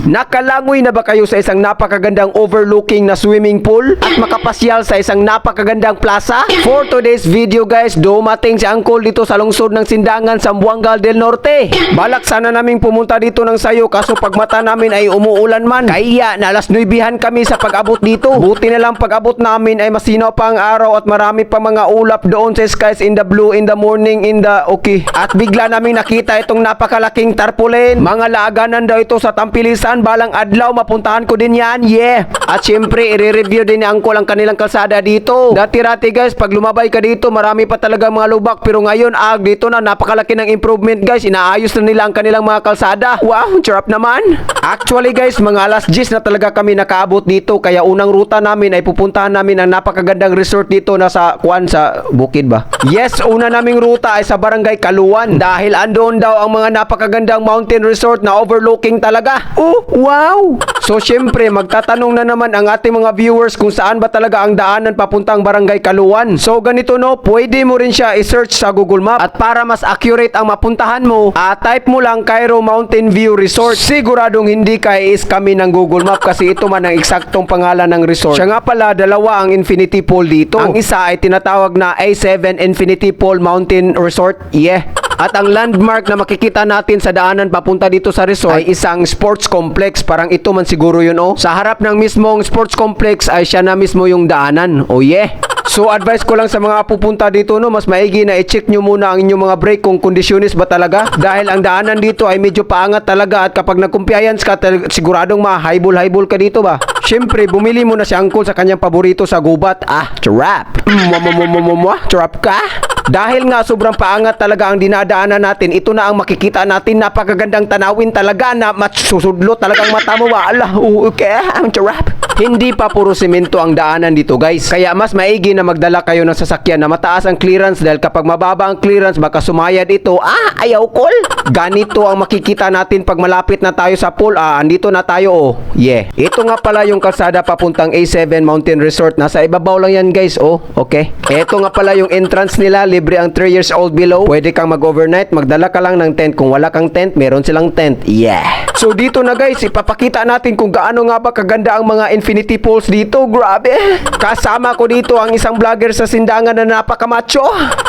Nakalangoy na ba kayo sa isang napakagandang overlooking na swimming pool at makapasyal sa isang napakagandang plaza? For today's video guys, dumating si Uncle dito sa lungsod ng Sindangan sa Buangal del Norte. Balak sana naming pumunta dito ng sayo kaso pag mata namin ay umuulan man. Kaya na alas 9 kami sa pag-abot dito. Buti na lang pag-abot namin ay masinaw pa ang araw at marami pa mga ulap doon sa skies in the blue in the morning in the okay. At bigla naming nakita itong napakalaking tarpaulin. Mga laaganan daw ito sa Tampilisan balang adlaw mapuntahan ko din yan. Yeah. At syempre i-review din ni Uncle ang kanilang kalsada dito. Dati-rati guys pag lumabay ka dito marami pa talaga mga lubak pero ngayon ah dito na napakalaki ng improvement guys. Inaayos na nila ang kanilang mga kalsada. Wow, charap naman. Actually guys mga alas 10 na talaga kami nakaabot dito kaya unang ruta namin ay pupuntahan namin ang napakagandang resort dito na sa kuan sa bukid ba? Yes, una naming ruta ay sa Barangay Kaluan dahil andoon daw ang mga napakagandang mountain resort na overlooking talaga. Oh, wow! So syempre magtatanong na naman ang ating mga viewers kung saan ba talaga ang daanan papuntang Barangay Kaluan. So ganito no, pwede mo rin siya i-search sa Google Map at para mas accurate ang mapuntahan mo, ah, type mo lang Cairo Mountain View Resort. Siguradong hindi ka is kami ng Google Map kasi ito man ang eksaktong pangalan ng resort. Siya nga pala, dalawa ang infinity pool dito. Ang isa ay tinatawag na A7 Infinity Pool Mountain Resort. Yeah. At ang landmark na makikita natin sa daanan papunta dito sa resort ay isang sports complex. Parang ito man siguro yun oh. Sa harap ng mismong sports complex ay siya na mismo yung daanan. Oh yeah. So advice ko lang sa mga pupunta dito no, mas maigi na i-check nyo muna ang inyong mga brake kung kondisyonis ba talaga. Dahil ang daanan dito ay medyo paangat talaga at kapag nag-compliance ka, siguradong ma-highball-highball ka dito ba. Siyempre, bumili mo na si Uncle sa kanyang paborito sa gubat. Ah, trap. Mwah, trap ka? Dahil nga sobrang paangat talaga ang dinadaanan natin, ito na ang makikita natin napakagandang tanawin talaga na matsusudlo talagang mata mo. Ala, okay, ang trap. Hindi pa puro semento ang daanan dito guys. Kaya mas maigi na magdala kayo ng sasakyan na mataas ang clearance dahil kapag mababa ang clearance baka sumayad ito. Ah, ayaw call. Ganito ang makikita natin pag malapit na tayo sa pool. Ah, andito na tayo oh. Yeah. Ito nga pala yung kalsada papuntang A7 Mountain Resort. Nasa ibabaw lang yan guys. Oh, okay. Ito nga pala yung entrance nila. Libre ang 3 years old below. Pwede kang mag-overnight. Magdala ka lang ng tent. Kung wala kang tent, meron silang tent. Yeah. So dito na guys, ipapakita natin kung gaano nga ba kaganda ang mga infinity pools dito. Grabe. Kasama ko dito ang isang vlogger sa Sindangan na napakamacho.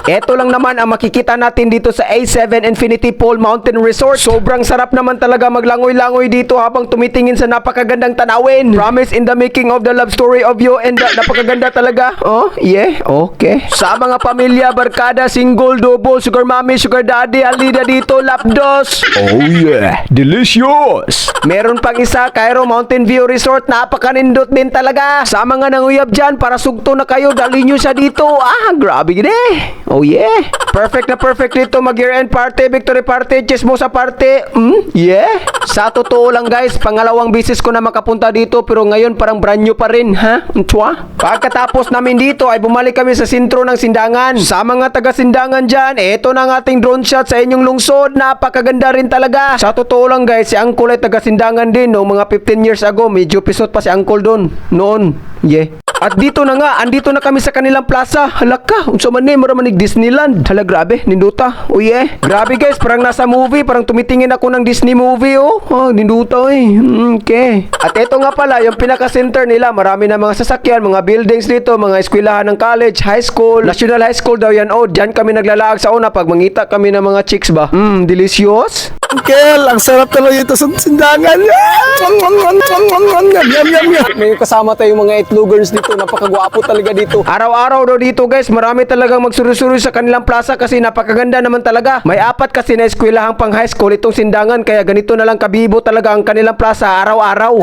Ito lang naman ang makikita natin dito sa A7 Infinity Pool Mountain Resort. Sobrang sarap naman talaga maglangoy-langoy dito habang tumitingin sa napakagandang tanawin. Promise in the making of the love story of you and the, napakaganda talaga. Oh, yeah, okay. Sa mga pamilya, barkada, single, double, sugar mommy, sugar daddy, halida dito, lapdos. Oh yeah, delicious. Meron pang isa, Cairo Mountain View Resort, napakanindot din talaga. Sa mga nanguyab dyan, para sugto na kayo, dali nyo siya dito. Ah, grabe gini. Oh yeah. Perfect na perfect dito mag year end party, victory party, chismosa party. Hmm, yeah. Sa totoo lang guys, pangalawang bisis ko na makapunta dito pero ngayon parang brand new pa rin, ha? Chua? Pagkatapos namin dito ay bumalik kami sa sentro ng Sindangan. Sa mga taga Sindangan dyan, eto na ang ating drone shot sa inyong lungsod. Napakaganda rin talaga. Sa totoo lang guys, si Uncle ay taga Sindangan din no, mga 15 years ago. Medyo pisot pa si Uncle doon. Noon. Yeah. At dito na nga, andito na kami sa kanilang plaza. Halaka, unsa man ni maramanig Disneyland. Hala grabe, ninduta. Oh yeah. Grabe guys, parang nasa movie, parang tumitingin ako ng Disney movie oh. Oh, ninduta eh. Mm, Okay. At ito nga pala, yung pinaka-center nila, marami na mga sasakyan, mga buildings dito, mga eskwelahan ng college, high school, national high school daw yan. Oh, diyan kami naglalaag sa una pag mangita kami ng mga chicks ba. Mm, delicious. Uncle, ang sarap talaga ito sa sindangan. Yum, yum, yum, yum. May kasama tayong mga itlogers dito. Napakagwapo talaga dito. Araw-araw daw dito guys, marami talagang magsuri-suri sa kanilang plaza kasi napakaganda naman talaga. May apat kasi na eskwelahang pang high school itong sindangan kaya ganito na lang kabibo talaga ang kanilang plaza araw-araw.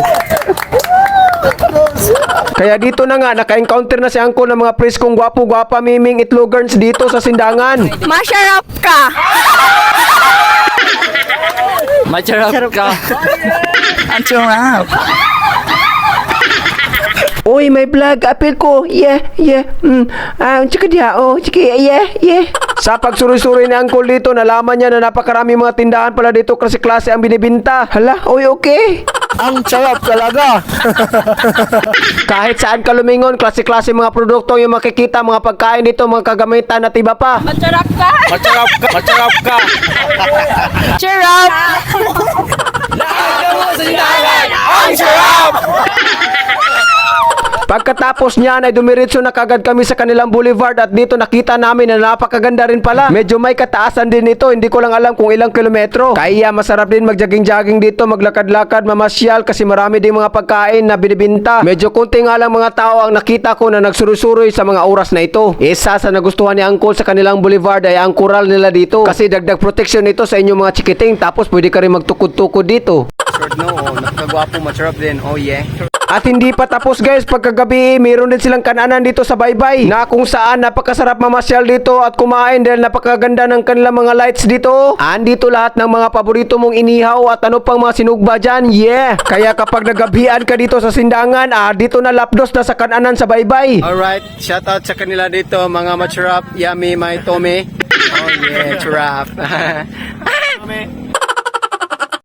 Kaya dito na nga, naka-encounter na si Uncle ng mga preskong gwapo-gwapa miming itlogers dito sa sindangan. Masarap ka! Macharap ka. Ang sarap. Uy, may vlog. Apel ko. Yeah, yeah. Mm. Ah, tsaka diha. Oh, tsaka yeah, yeah. Sa pagsuri-suri ni Uncle dito, nalaman niya na napakarami mga tindahan pala dito klase-klase ang binibinta. Hala, uy, okay. Ang sarap talaga. Kahit saan ka lumingon, klase-klase mga produkto yung makikita, mga pagkain dito, mga kagamitan at iba pa. Masarap ka. Macharap ka! Macharap ka! Sarap. Pagkatapos niyan ay dumiretso na kagad kami sa kanilang boulevard at dito nakita namin na napakaganda rin pala. Medyo may kataasan din ito, hindi ko lang alam kung ilang kilometro. Kaya masarap din magjaging-jogging dito, maglakad-lakad, mamasyal kasi marami ding mga pagkain na binibinta. Medyo kunti nga lang mga tao ang nakita ko na nagsurusuroy sa mga oras na ito. Isa sa nagustuhan ni Uncle sa kanilang boulevard ay ang kural nila dito. Kasi dagdag protection ito sa inyong mga chikiting tapos pwede ka rin magtukod-tukod dito. No, nakagwapo, macharap din. Oh yeah. At hindi pa tapos guys, pagkagabi, mayroon din silang kananan dito sa Baybay na kung saan napakasarap mamasyal dito at kumain dahil napakaganda ng kanilang mga lights dito. Andito lahat ng mga paborito mong inihaw at ano pang mga sinugba dyan, yeah! Kaya kapag nagabihan ka dito sa sindangan, ah, dito na lapdos na sa kananan sa Baybay. Alright, shout out sa kanila dito, mga macharap, yummy, my Tommy. Oh yeah, charap.